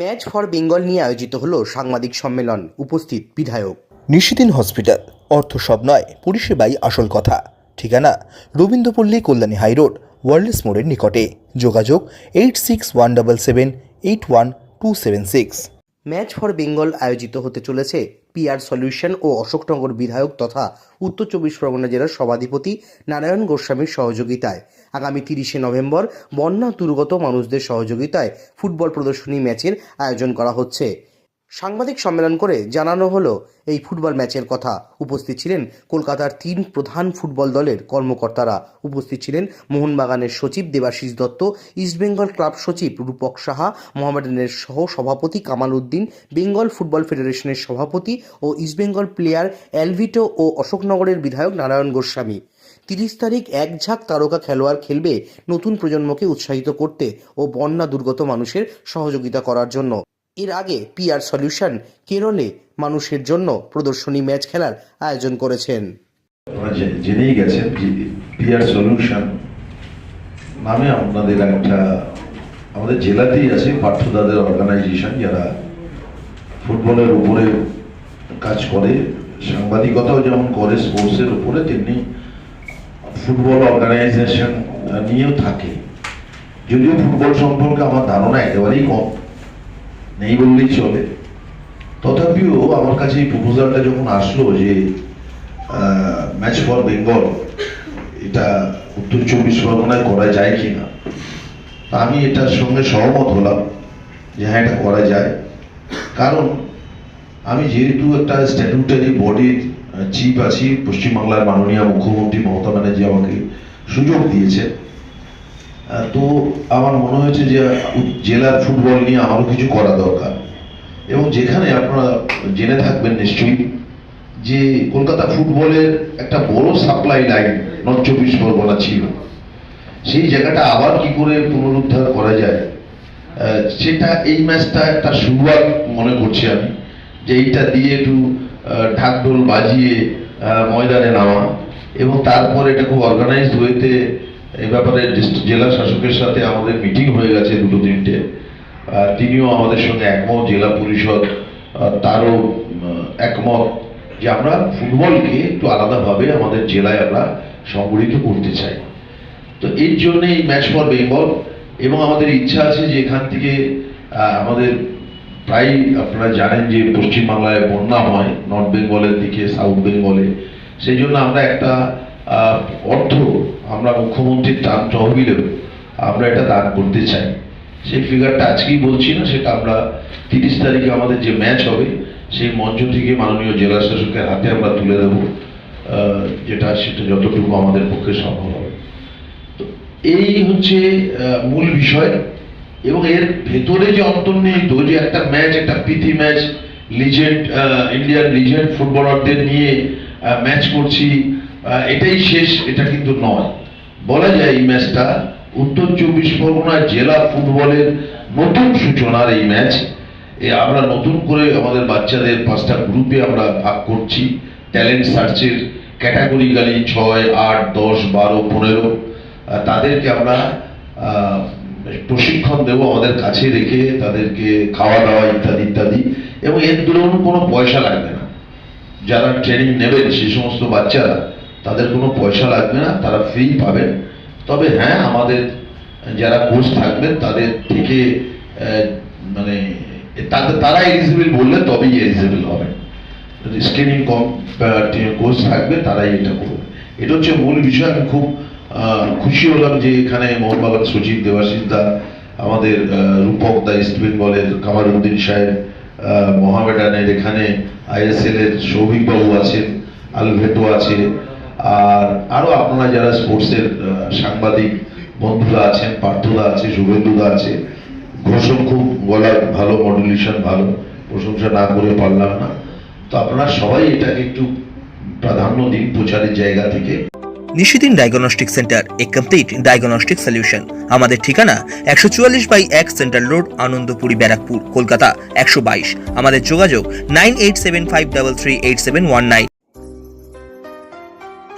Match for Bengal নিয়ে আয়োজিত হল সাংবাদিক সম্মেলন, উপস্থিত বিধায়ক। নিশিদিন হসপিটাল, অর্থ সব নয়, পরিষেবাই আসল কথা। ঠিকানা, রবীন্দ্রপল্লী কল্যাণী হাইরোড ওয়ার্ল্ডস মোড়ের নিকটে। যোগাযোগ, eight six one double seven, eight one two seven six. Match for Bengal আয়োজিত হতে চলেছে পিআর সলিউশন ও অশোকনগর বিধায়ক তথা উত্তর চব্বিশ পরগনা জেলার সভাধিপতি নারায়ণ গোস্বামীর সহযোগিতায়। আগামী তিরিশে নভেম্বর বন্যা দুর্গত মানুষদের সহযোগিতায় ফুটবল প্রদর্শনী ম্যাচের আয়োজন করা হচ্ছে। সাংবাদিক সম্মেলন করে জানানো হলো এই ফুটবল ম্যাচের কথা। উপস্থিত ছিলেন কলকাতার তিন প্রধান ফুটবল দলের কর্মকর্তারা। উপস্থিত ছিলেন মোহনবাগানের সচিব দেবাশিস দত্ত ইস্টবেঙ্গল ক্লাব সচিব রূপক সাহা, মোহামেডানের সহ সভাপতি কামাল উদ্দিন, বেঙ্গল ফুটবল ফেডারেশনের সভাপতি ও ইস্টবেঙ্গল প্লেয়ার অ্যালভিটো ও অশোকনগরের বিধায়ক নারায়ণ গোস্বামী। তিরিশ তারিখ এক ঝাঁক তারকা খেলোয়াড় খেলবে নতুন প্রজন্মকে উৎসাহিত করতে ও বন্যা দুর্গত মানুষের সহযোগিতা করার জন্য। এর আগে পিআর সলিউশন কেরলে মানুষের জন্য প্রদর্শনী ম্যাচ খেলার আয়োজন করেছেন। জেনেই গেছেন পিআর সলিউশন নামে আপনাদের একটা, আমাদের জেলাতেই আছে পার্থদাদের অর্গানাইজেশন যারা ফুটবলের উপরে কাজ করে। সাংবাদিকতাও যেমন করে স্পোর্টসের উপরে, তেমনি ফুটবল অর্গানাইজেশন নিয়েও থাকে। যদিও ফুটবল সম্পর্কে আমার ধারণা একেবারেই কম। নেই বললেই চলে তথাপিও আমার কাছে এই প্রপোজালটা যখন আসলো যে ম্যাচ ফর বেঙ্গল এটা উত্তর চব্বিশ পরগনায় করা যায় কিনা, তা আমি এটার সঙ্গে সহমত হলাম যে হ্যাঁ এটা করা যায়। কারণ আমি যেহেতু একটা স্ট্যাটুটারি বডির চিফ আছি, পশ্চিমবাংলার মাননীয় মুখ্যমন্ত্রী মমতা ব্যানার্জি আমাকে সুযোগ দিয়েছে তো আমার মনে হয়েছে যে জেলার ফুটবল নিয়ে আমারও কিছু করা দরকার। এবং যেখানে আপনারা জেনে থাকবেন নিশ্চয়ই যে কলকাতা ফুটবলের একটা বড় সাপ্লাই লাইন নর্থ চব্বিশ পরগনা ছিল। সেই জায়গাটা আবার কি করে পুনরুদ্ধার করা যায়? সেটা এই ম্যাচটা একটা শুরুয়াত মনে করছি আমি, যে এইটা দিয়ে একটু ঢাকঢোল বাজিয়ে ময়দানে নামা। এবং তারপর এটা খুব অর্গানাইজড ওয়েতে এই ব্যাপারে জেলা শাসকের সাথে আমাদের মিটিং হয়ে গেছে দুটো তিনটে। তিনিও আমাদের সঙ্গে একমত, জেলা পরিষদ তারও একমত যে আমরা ফুটবলকে একটু আলাদাভাবে আমাদের জেলায় আমরা সংগঠিত করতে চাই। তো এর জন্য এই ম্যাচ ফর বেঙ্গল এবং আমাদের ইচ্ছা আছে যে এখান থেকে আমাদের প্রায় আপনারা জানেন যে পশ্চিমবাংলায় বন্যা হয়, নর্থ বেঙ্গলের দিকে, সাউথ বেঙ্গলে। সেই জন্য আমরা একটা অর্থ আমরা মুখ্যমন্ত্রীর ত্রাণ তহবিলেও আমরা এটা দান করতে চাই। সেই ফিগারটা আজকেই বলছি না, সেটা আমরা তিরিশ তারিখে আমাদের যে ম্যাচ হবে, সেই মঞ্চ থেকে মাননীয় জেলা শাসকের হাতে আমরা তুলে দেবো যেটা সেটা যতটুকু আমাদের পক্ষে সম্ভব হবে। তো এই হচ্ছে মূল বিষয়। এবং এর ভেতরে যে অন্তর্নিহিত যে একটা ম্যাচ একটা প্রীতি ম্যাচ লিজেন্ড ইন্ডিয়ান লিজেন্ড ফুটবলারদের নিয়ে ম্যাচ করছি এটাই শেষ, এটা কিন্তু নয়। বলা যায় এই ম্যাচটা উত্তর চব্বিশ পরগনা জেলা ফুটবলের নতুন সূচনার এই ম্যাচ। আমরা নতুন করে আমাদের বাচ্চাদের পাঁচটা গ্রুপে আমরা ভাগ করছি। ট্যালেন্ট সার্চের ক্যাটাগরিক্যালি ছয়, আট, দশ, বারো, পনেরো তাদেরকে আমরা প্রশিক্ষণ দেব আমাদের কাছে রেখে, তাদেরকে খাওয়া দাওয়া ইত্যাদি ইত্যাদি। এবং এর দরুন কোনো পয়সা লাগবে না। যারা ট্রেনিং নেবেন সেই সমস্ত বাচ্চারা তাদের কোনো পয়সা লাগবে না, তারা ফ্রি পাবেন। তবে হ্যাঁ আমাদের যারা কোচ থাকবেন, তাদের থেকে মানে তাদের, তারা এলিজিবল বললে তবেই এলিজিবল হবে। স্ক্রিনিং কম কোচ থাকবে, তারাই এটা করবে। এটা হচ্ছে মূল বিষয়। আমি খুব খুশি হলাম যে এখানে মোহনবাগান সচিব দেবাশিস দা, আমাদের রূপক দা ইস্ট বেঙ্গলের কামারুদ্দিন সাহেব মোহামেডানের এখানে আইএসএল এর সৌভিক বাবু আছেন, আলভেটো আছে আর আরও আপনারা যারা স্পোর্টসের সাংবাদিক বন্ধুরা আছেন, পার্থদা আছে শুভেন্দুদা আছে ঘোষক খুব গলার ভালো মডুলেশন ভালো, প্রশংসা না করে পারলাম না। তো আপনারা সবাই এটাকে একটু প্রাধান্য দিন প্রচারের জায়গা থেকে। Nishidin diagnostic centre a complete diagnostic solution আমাদের ঠিকানা একশো চুয়াল্লিশ বাই এক সেন্ট্রাল রোড আনন্দপুরি, ব্যারাকপুর, কলকাতা একশো বাইশ। আমাদের যোগাযোগ nine eight seven five double three eight seven one nine.